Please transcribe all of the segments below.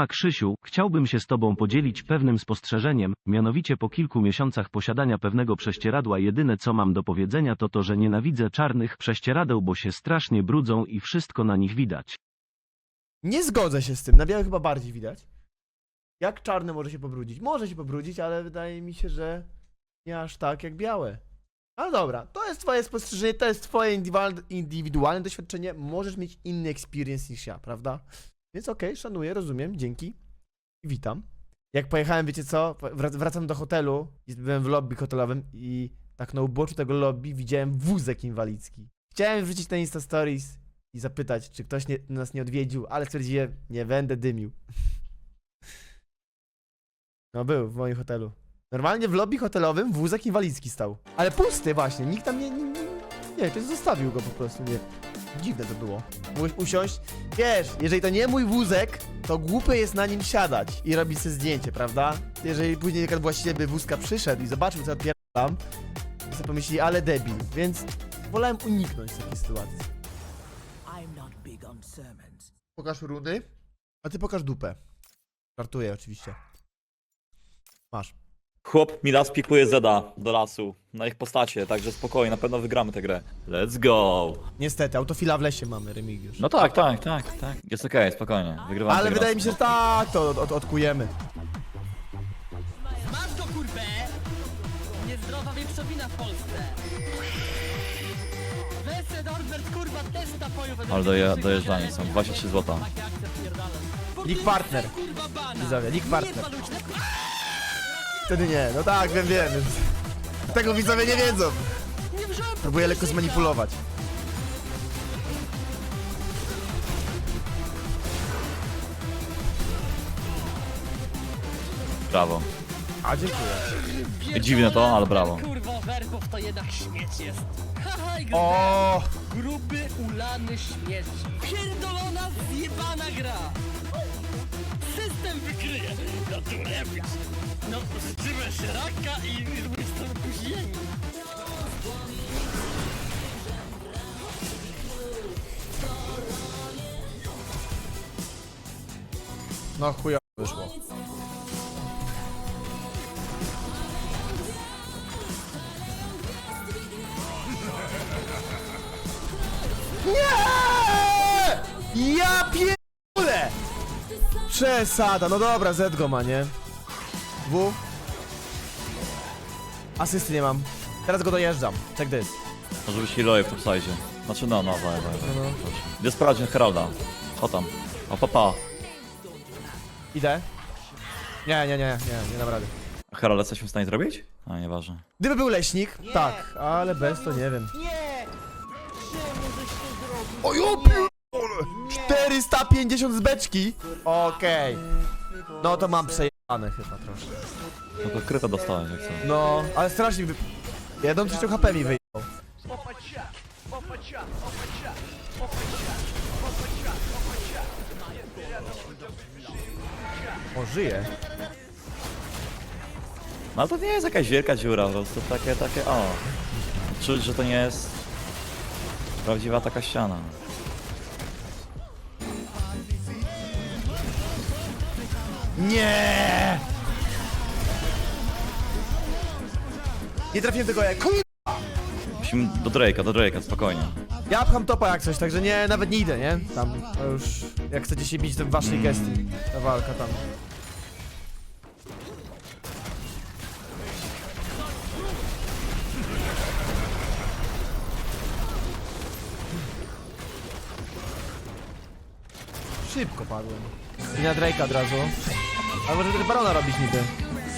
Siema Krzysiu, chciałbym się z Tobą podzielić pewnym spostrzeżeniem, mianowicie po kilku miesiącach posiadania pewnego prześcieradła jedyne co mam do powiedzenia to to, że nienawidzę czarnych prześcieradeł, bo się strasznie brudzą i wszystko na nich widać. Nie zgodzę się z tym, na białe chyba bardziej widać. Jak czarne może się pobrudzić? Może się pobrudzić, ale wydaje mi się, że nie aż tak jak białe. Ale dobra, to jest twoje spostrzeżenie, to jest twoje indywidualne doświadczenie, możesz mieć inny experience niż ja, prawda? Więc okej, szanuję, rozumiem, dzięki i witam. Jak pojechałem, wiecie co, wrac- wracam do hotelu, i byłem w lobby hotelowym i tak na uboczu tego lobby widziałem wózek inwalidzki. Chciałem wrzucić na Insta Stories i zapytać, czy ktoś nie, nas nie odwiedził, ale stwierdziłem, nie będę dymił. No był w moim hotelu. Normalnie w lobby hotelowym wózek inwalidzki stał. Ale pusty właśnie, nikt tam nie... Nie, nie, nie ktoś zostawił go po prostu, nie. Dziwne to było. Mógłbyś usiąść? Wiesz, jeżeli to nie mój wózek, to głupy jest na nim siadać i robić sobie zdjęcie, prawda? Jeżeli później jak właściciel by wózka przyszedł i zobaczył, co odpieram, to sobie pomyśli, ale debil. Więc wolałem uniknąć takiej sytuacji. I'm not big on sermons. Pokaż rudy, a ty pokaż dupę. Żartuję oczywiście. Masz. Chłop mi las pikuje Zeda do lasu na ich postacie, także spokojnie, na pewno wygramy tę grę. Let's go! Niestety, autofila w lesie mamy, Remigiusz. No tak, tak, tak, tak. Jest okej, spokojnie, wygrywamy Ale tę wydaje mi się, że tak, to od, od, odkujemy. Masz go kurwę! Niezdrowa wieprzowina w Polsce! Norbert kurwa też napoju będę Ale doje, dojeżdżanie są, 23 zł. League partner. Widzowie, League Nie partner. paluć, na- Wtedy nie, no tak, wiem, wiem. więc Tego widzowie nie wiedzą. Nie Próbuję lekko zmanipulować. Brawo. A, dziękuję. Dziwne to, ale brawo. Kurwa, Werchow to jednak śmieć jest. Haha, O, gruby, ulany śmieć. Pierdolona, zjebana gra. System wykryje. No tu lepiej. No, życzymy się raka i jestem później. No chuja wyszło. Nie! Ja pierdolę! Przesada, no dobra, Z go ma, nie? W. Asysty nie mam. Teraz go dojeżdżam. Check this. Może być healoje w topside. Znaczy no, no. No, no. Proszę. Idę sprawdzić Heralda. O tam. O papa. Idę. Nie, nie, nie, nie, nie dam rady. Herald jesteśmy w stanie zrobić? A, nieważne. Gdyby był leśnik, tak, ale bez to nie wiem. Nie! Czemu żeś to zrobił? O ja pierdolę! 450 z beczki! Okej. No to mam przejebane chyba troszkę. No to kryta dostałeś, jak co. No, ale strasznie wy... Jedną trzecią HP mi wyjął. O, żyje. No ale to nie jest jakaś wielka dziura, po prostu takie, takie, o. Czuć, że to nie jest prawdziwa taka ściana. Nie! Nie trafiłem tego jak... Kur... Musimy do Drake'a, do Drake'a, spokojnie. Ja pcham topa jak coś, także nie, nawet nie idę, nie? Tam, to już... Jak chcecie się bić, to w waszej gestii. Ta walka tam. Szybko padłem. I na Drake'a od razu. A może tego Barona robić niby?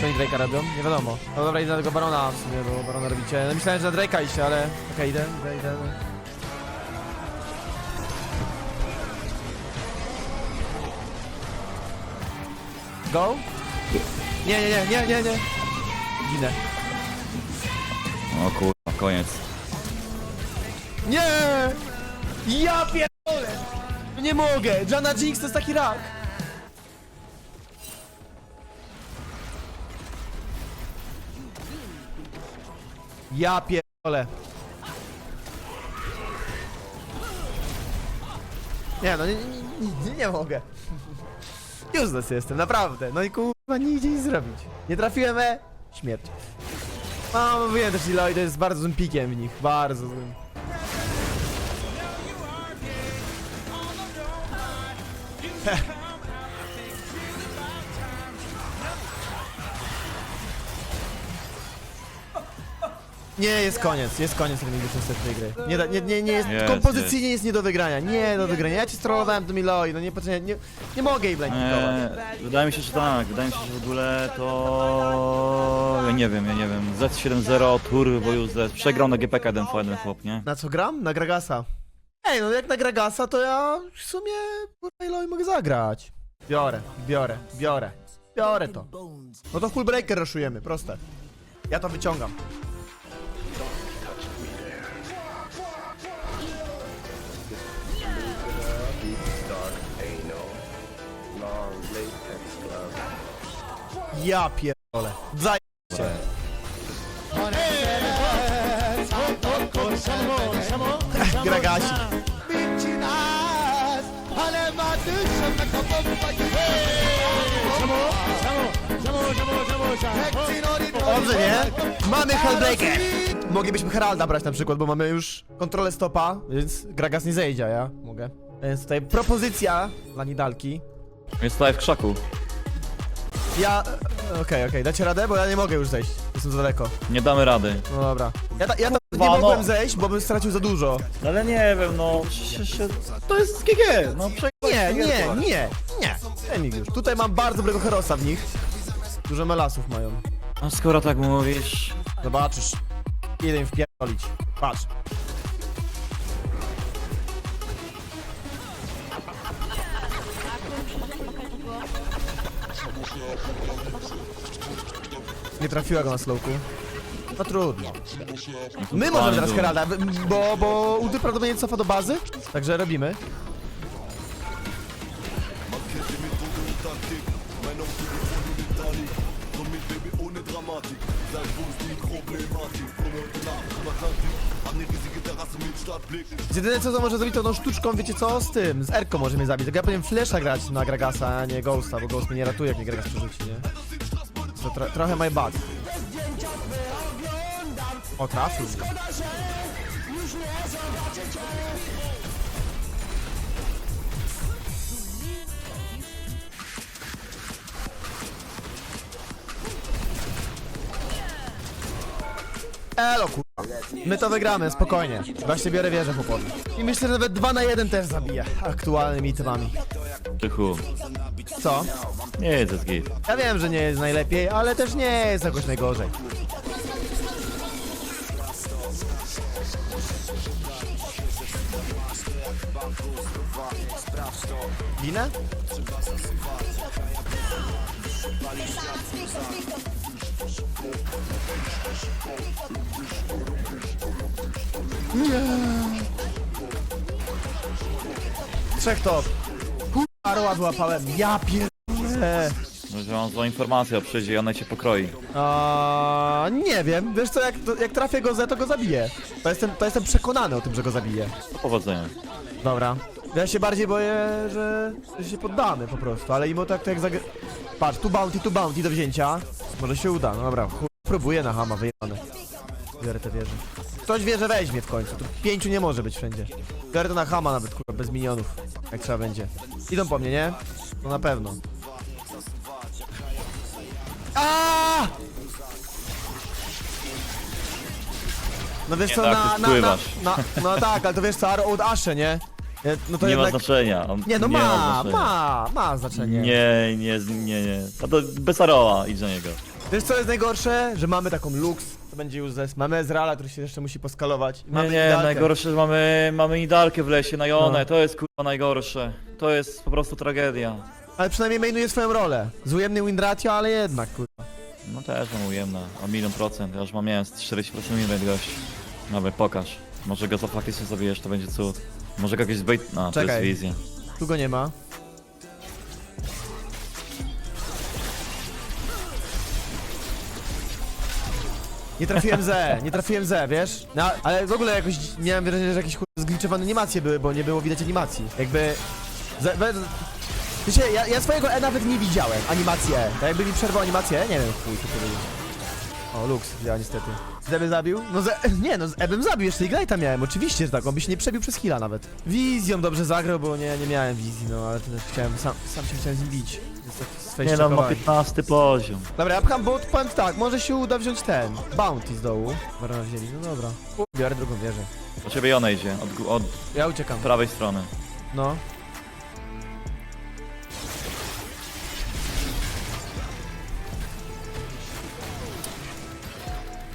Co oni Drake'a robią? Nie wiadomo. No dobra, idę na tego Barona w sumie, bo Barona robicie. No myślałem, że na Drake'a iść, ale... Okej, idę, idę, idę. Go? Nie, nie, nie, nie, nie, nie. Ginę. O kurwa, koniec. Nie! Ja pierdolę! Nie mogę! Jana Jinx to jest taki rak! Ja pierdolę. Nie no, nie, nie, nie, nie, mogę. Useless jestem, naprawdę. No i kurwa, nie idzie nic zrobić. Nie trafiłem, e? Śmierć. No, mówiłem też, Lloyd jest bardzo złym pikiem w nich. Bardzo złym. Nie, jest koniec, jest koniec Remigusza niestety tej gry. Nie, da, nie, nie, nie jest, Jest, kompozycyjnie jest nie do wygrania, nie do wygrania. Ja cię strollowałem do Miloi, no nie, nie, nie, nie mogę jej blankować. Eee, wydaje mi się, że tak. Wydaje mi się, że w ogóle to... Ja nie wiem, ja nie wiem. Z7-0, turbo useless. Przegrał na GPK jeden po jeden chłop, nie? Na co gram? Na Gragasa. Ej, no jak na Gragasa, to ja w sumie kurwa Iloi mogę zagrać. Biorę, biorę, biorę, biorę to. No to full breaker rushujemy, proste. Ja to wyciągam. Ja pierdolę. Zaj... Gragasi. Dobrze, nie? Mamy Hellbreaker! Moglibyśmy Heralda brać na przykład, bo mamy już kontrolę stopa, więc Gragas nie zejdzie, a ja mogę. Więc tutaj propozycja dla Nidalki. Jest tutaj w krzaku. Ja... Okej, okej, dacie radę? Bo ja nie mogę już zejść. Jestem za daleko. Nie damy rady. No dobra. Ja, ta, ja tam nie Kurwa, no. mogłem zejść, bo bym stracił za dużo. No ale nie wiem, no... To jest GG, no Nie, nie, nie, nie. Emig już. Tutaj mam bardzo dobrego herosa w nich. Dużo melasów mają. No skoro tak mówisz... Zobaczysz. Idę im wpierdolić. Patrz. Nie trafiła go na slowku. No trudno. My możemy teraz Heralda, bo, bo Udy prawdopodobnie cofa do bazy, także robimy. Jedyne co może zrobić to tą sztuczką, wiecie co, z tym, z Erką może mnie zabić. Tylko ja powinien Flesza grać na Gragasa, a nie Ghosta, bo Ghost mnie nie ratuje, jak mnie Gragas przerzuci, nie? To tro trochę my bad. O, trafił. Elo. My to wygramy, spokojnie. Właśnie biorę wieżę po podu. I myślę, że nawet 2 na 1 też zabiję aktualnymi temami. Tychu. Co? Nie jest z git. Ja wiem, że nie jest najlepiej, ale też nie jest jakoś najgorzej. Ginę? Nie. Trzech top. Kurwa, złapałem. Ja pierdolę. Może mam złą informację o przyjdzie i ona cię pokroi. A, nie wiem, wiesz co, jak, to- jak trafię go Z, to go zabiję. To jestem, to jestem przekonany o tym, że go zabiję. Do powodzenia. Dobra. Ja się bardziej boję, że, że się poddamy po prostu, ale imo tak to jak zag... Patrz, tu bounty, tu bounty do wzięcia. Może się uda, no dobra, chuj, próbuję na hama, wyjebane. Biorę te wieże. Ktoś wieże weźmie w końcu, tu pięciu nie może być wszędzie. Biorę to na hama nawet, kurwa, bez minionów, jak trzeba będzie. Idą po mnie, nie? No na pewno. No wiesz Nie co, tak, na, ty na, na, na, no tak, ale to wiesz co, od Asze, nie? Nie, No to Nie ma jednak... znaczenia. On Nie, no ma, znaczenia. ma, ma znaczenie. Nie, nie, nie, nie. A to bez Aroa, idź do niego. Wiesz co jest najgorsze? Że mamy taką Lux, to będzie useless. Mamy Ezreala, który się jeszcze musi poskalować. I Nie, Mamy nie, Nidalkę. najgorsze, że mamy, mamy Nidalkę w lesie na Jonę, No. to jest kurwa najgorsze. To jest po prostu tragedia. Ale przynajmniej mainuje swoją rolę. Z ujemny win ratio, ale jednak, kurwa. No też mam ujemna, o milion procent, ja już mam miałem z 40% minut gość. Nawet pokaż. Może go za faktycznie zabijesz, to będzie cud. Może go jakieś zbejt... No, to Czekaj. jest wizja. Tu go nie ma. Nie trafiłem Z, nie trafiłem Z, wiesz? No, ale w ogóle jakoś miałem wrażenie, że jakieś zgliczowane animacje były, bo nie było widać animacji. Jakby... Z, we, Wiecie, ja, ja swojego E nawet nie widziałem, animację. Tak jakby mi przerwał animację nie wiem, chuj, co to było. O, Lux, ja niestety. Z bym zabił? No z, nie, no z E bym zabił, jeszcze Ignite'a miałem, oczywiście, że tak, on by się nie przebił przez chwila nawet. Wizją dobrze zagrał, bo nie, nie miałem wizji, no ale też chciałem, sam, sam się chciałem z nim bić. Więc tak Nie no, ma sfejszczakowałem. 15 poziom. Dobra, ja pcham bot, powiem tak, może się uda wziąć ten, bounty z dołu. Barona wzięli, no dobra. U, Biorę drugą wieżę. Po ciebie ona idzie, od, gó- od Ja uciekam. prawej strony. No.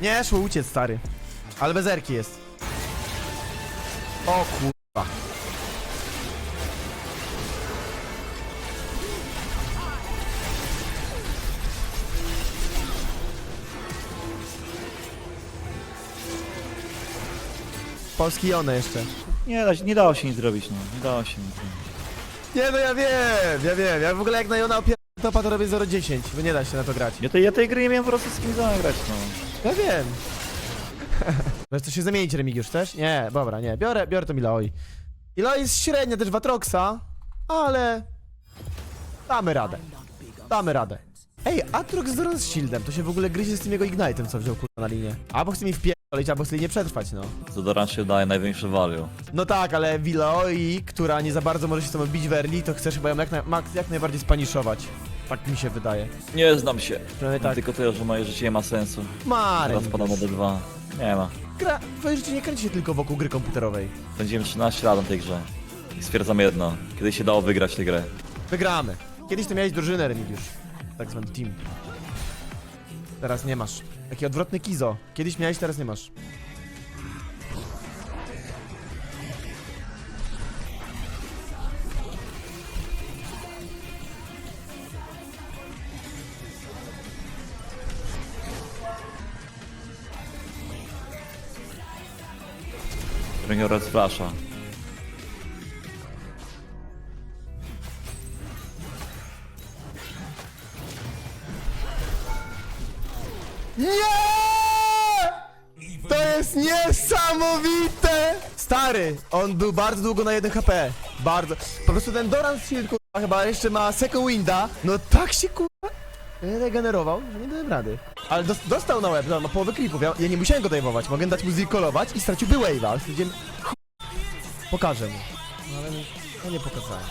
Nie, szło uciec, stary. Ale bez erki jest. O kurwa. Polski Jone jeszcze. Nie, da, się- nie dało się nic zrobić, no. Nie dało się nic zrobić. Nie no ja wiem, ja wiem. Ja w ogóle jak na Jona opier... topa to robię 0,10, bo nie da się na to grać. Ja tej, ja tej gry nie miałem po prostu z kim zagrać, no. Ja wiem. Możesz to się zamienić, Remigiusz, też? Nie, dobra, nie. Biorę, biorę to Miloi. Miloi jest średnia też w Atroxa, ale... Damy radę. Damy radę. Ej, Atrox z z shieldem, to się w ogóle gryzie z tym jego Ignite'em, co wziął kurwa na linię. Albo chce mi wpierdolić, albo chce linię przetrwać, no. Zadorant się daje największy value. No tak, ale Wiloi, która nie za bardzo może się z tobą bić w early, to chcesz chyba ją jak, na, max, jak najbardziej spaniszować. Tak mi się wydaje. Nie znam się. Tak. Tylko tyle, że moje życie nie ma sensu. Mary. Teraz padam na D2. Nie ma. Gra, twoje życie nie kręci się tylko wokół gry komputerowej. Będziemy 13 lat na tej grze. I stwierdzam jedno. Kiedyś się dało wygrać tę grę. Wygramy. Kiedyś to miałeś drużynę, Remigiusz. Tak zwany team. Teraz nie masz. Taki odwrotny Kizo. Kiedyś miałeś, teraz nie masz. Rękoraz flasha. Nie! To jest niesamowite! Stary, on był bardzo długo na 1 HP. Bardzo. Po prostu ten Doran Shield, kurwa, chyba jeszcze ma second winda. No tak się, kurwa, regenerował, że nie dałem rady. Ale dos dostał na łeb, no, ma połowę creepów. Ja, ja nie musiałem go dajwować. Mogę dać mu zikolować i straciłby wave'a. Ale stwierdziłem, ch- Pokażę mu. No ale no nie pokazałem.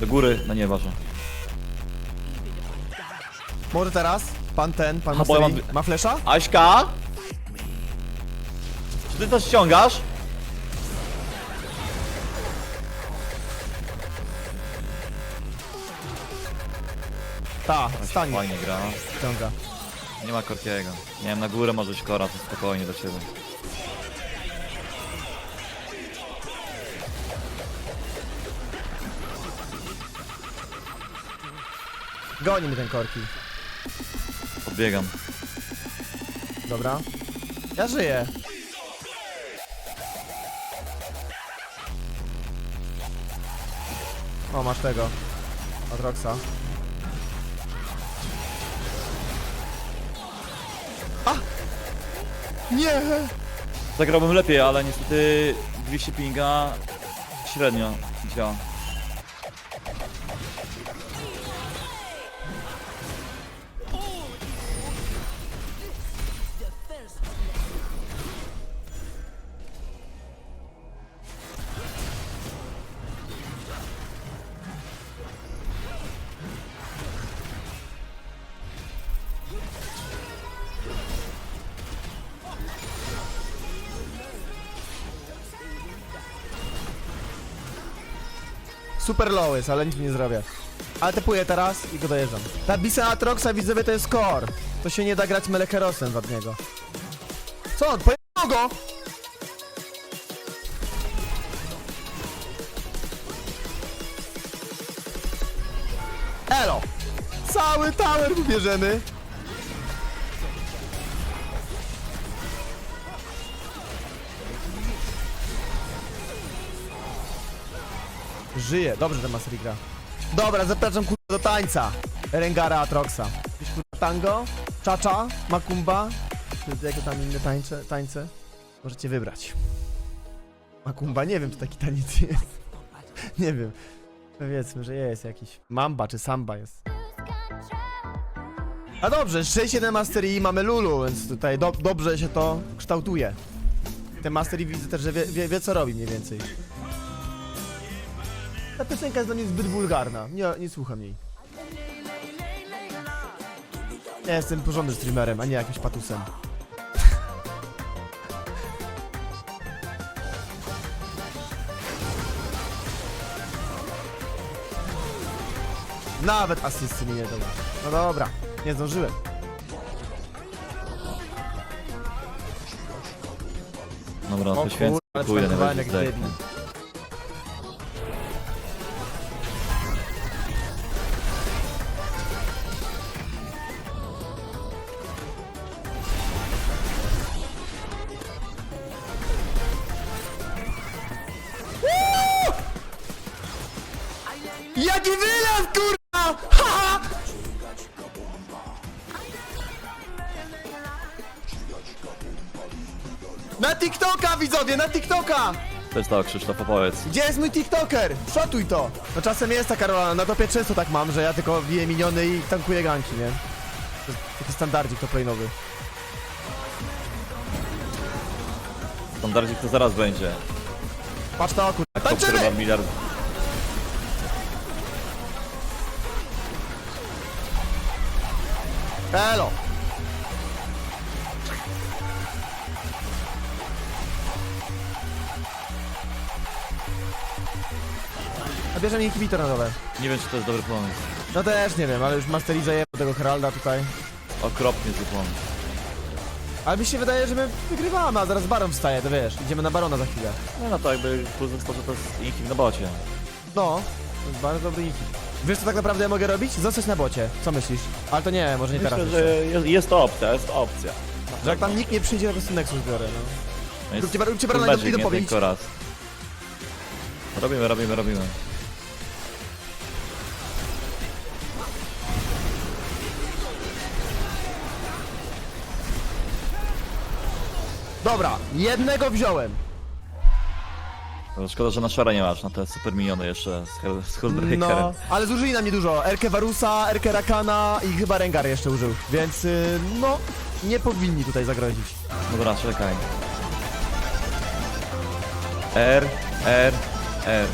Do góry, no nie ważne. Może teraz? Pan ten, pan A, bo ja Mastery, mam- ma flesza? Aśka? Czy ty to ściągasz? Ta, stanie. Fajnie gra. Ciąga. Nie ma Korkiego. Nie wiem, na górę możesz kora, to spokojnie do ciebie. Goni mi ten korki. Podbiegam. Dobra. Ja żyję. O, masz tego. Od Roxa. A! Nie! Zagrałbym lepiej, ale niestety 200 pinga średnio działa. Super low jest, ale nic mi nie zrobię. Ale tepuję teraz i go dojeżdżam. Ta Bisa Atroxa widzowie to jest core. To się nie da grać Melecherosem w niego. Co on? Pojechało go! Elo! Cały tower wybierzemy. Żyje, dobrze ten Mastery gra. Dobra, zapraszam kurwa do tańca. Rengara Atroxa. Jakieś kurwa tango, czacza, makumba. jakie tam inne tańce, tańce, możecie wybrać. Makumba, nie wiem, czy taki taniec jest. Nie wiem. Powiedzmy, że jest jakiś. Mamba czy samba jest. A dobrze, 6-1 Mastery mamy Lulu, więc tutaj do, dobrze się to kształtuje. Ten Mastery widzę też, że wie, wie, wie co robi mniej więcej. Ta piosenka jest dla mnie zbyt wulgarna. Nie, nie słucham jej. Ja jestem porządnym streamerem, a nie jakimś patusem. Nawet asysty mi nie dał. No dobra, nie zdążyłem. Dobra, O to święcę, kur- ale debil. Jaki wylew, kurwa! Ha, ha! Na TikToka, widzowie, na TikToka! To jest to, Krzysztof, opowiedz. Gdzie jest mój TikToker? Szotuj to! No czasem jest taka rola, na topie często tak mam, że ja tylko wiję miniony i tankuję ganki, nie? To jest taki standardzik toplane'owy. Standardzik to zaraz będzie. Patrz to, kurwa. Top Tańczymy! miliard. Elo! A bierze mi inhibitor na dole. Nie wiem, czy to jest dobry pomysł. No też nie wiem, ale już Mastery zajęło tego Heralda tutaj. Okropnie zły pomysł. Ale mi się wydaje, że my wygrywamy, a zaraz Baron wstaje, to wiesz, idziemy na Barona za chwilę. No, no to jakby że to jest inhib na bocie. No, to jest bardzo dobry inhib. Wiesz co tak naprawdę ja mogę robić? Zostać na bocie. Co myślisz? Ale to nie, może nie Myślę, teraz że jeszcze. jest, jest to opcja, jest to opcja. Że jak tam nikt nie przyjdzie, to po prostu Nexus biorę, no. No Róbcie bar- róbcie idę nie powiedzieć. tylko raz. Robimy, robimy, robimy. Dobra, jednego wziąłem. To Szkoda, że na szara nie masz, na te super miniony jeszcze z, Hell- z. No, ale zużyli na mnie dużo. Erkę Varusa, Erkę Rakana i chyba Rengar jeszcze użył. Więc, y, no, nie powinni tutaj zagrozić. Dobra, czekaj. R, R, R.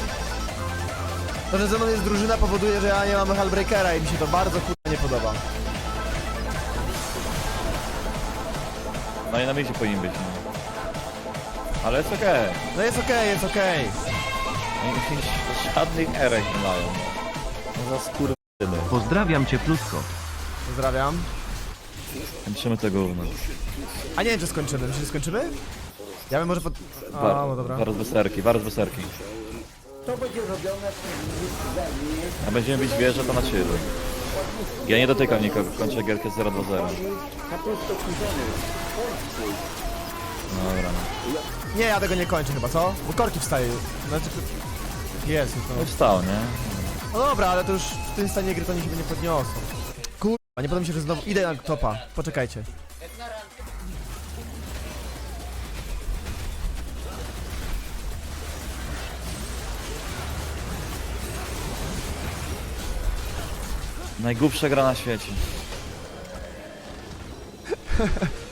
To, że ze mną jest drużyna powoduje, że ja nie mam Hellbreakera i mi się to bardzo kurwa nie podoba. No i na miejscu powinien być. No. Ale jest okej. No jest okej, jest okej. Żadnych erek nie mają. No za skurwysyny. Pozdrawiam cię plutko. Pozdrawiam. Kończymy to gówno. A nie wiem, czy skończymy. Myślisz, że skończymy? Ja bym może pod... A, no dobra. Zaraz beserki, zaraz beserki. A będziemy bić wieżę, to na chillu. Ja nie dotykam nikogo, kończę gierkę 0 do 0. Dobra. Nie, ja tego nie kończę chyba, co? Bo korki wstaje. Znaczy... Jest, już No to... wstał, nie? No dobra, ale to już w tym stanie gry to oni chyba nie podniosą. Kurwa, nie podoba mi się, że znowu idę na topa. Poczekajcie. Najgłupsza gra na świecie.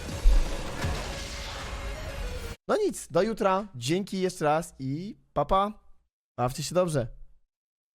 No nic, do jutra. Dzięki jeszcze raz i papa. Bawcie się dobrze.